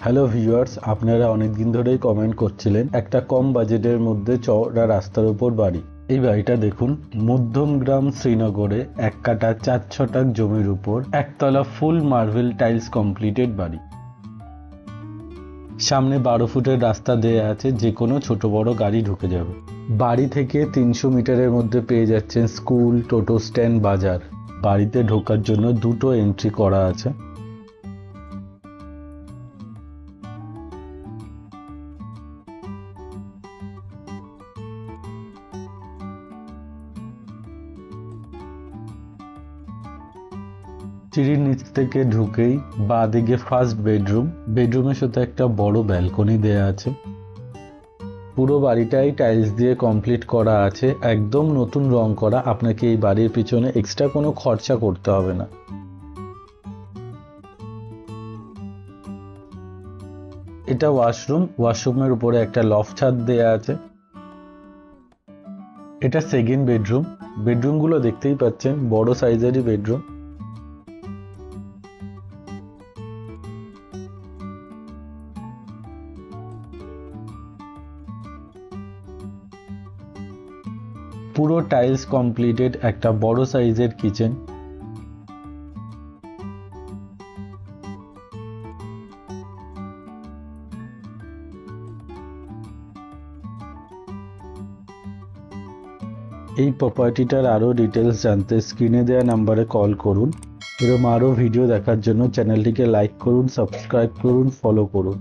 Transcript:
Hello viewers আপনারা অনেক দিন ধরেই কমেন্ট করছিলেন একটা কম বাজেটের মধ্যে চওড়া রাস্তার উপর বাড়ি। এই বাড়িটা দেখুন মধ্যমগ্রাম শ্রীনগরে এক কাটা চার ছটাক জমির উপর একতলা ফুল মার্বেল টাইলস কমপ্লিটেড বাড়ি। সামনে বারো ফুটের রাস্তা দেয়া আছে, যে কোনো ছোট বড় গাড়ি ঢুকে যাবে। বাড়ি থেকে তিনশো মিটারের মধ্যে পেয়ে যাচ্ছেন স্কুল টোটো স্ট্যান্ড বাজার। বাড়িতে ঢোকার জন্য দুটো এন্ট্রি করা আছে। সিঁড়ির নিচ থেকে ঢুকেই বা দিকে ফার্স্ট বেডরুম বেডরুমের সাথে একটা বড় ব্যালকনি দেয়া আছে। পুরো বাড়িটাই টাইলস দিয়ে কমপ্লিট করা আছে। একদম নতুন রং করা, আপনাকে এই বাড়ির পিছনে এক্সট্রা কোনো খরচা করতে হবে না। এটা ওয়াশরুম ওয়াশরুমের উপরে একটা লফ ছাদ দেয়া আছে। এটা সেকেন্ড বেডরুম বেডরুমগুলো দেখতেই পাচ্ছেন, বড় সাইজেরই বেডরুম পুরো টাইলস কমপ্লিটেড একটা বড় সাইজের কিচেন এই প্রপার্টিটার আরও ডিটেলস জানতে স্ক্রিনে দেওয়া নাম্বারে কল করুন। এরকম আরও ভিডিও দেখার জন্য চ্যানেলটিকে লাইক করুন সাবস্ক্রাইব করুন ফলো করুন।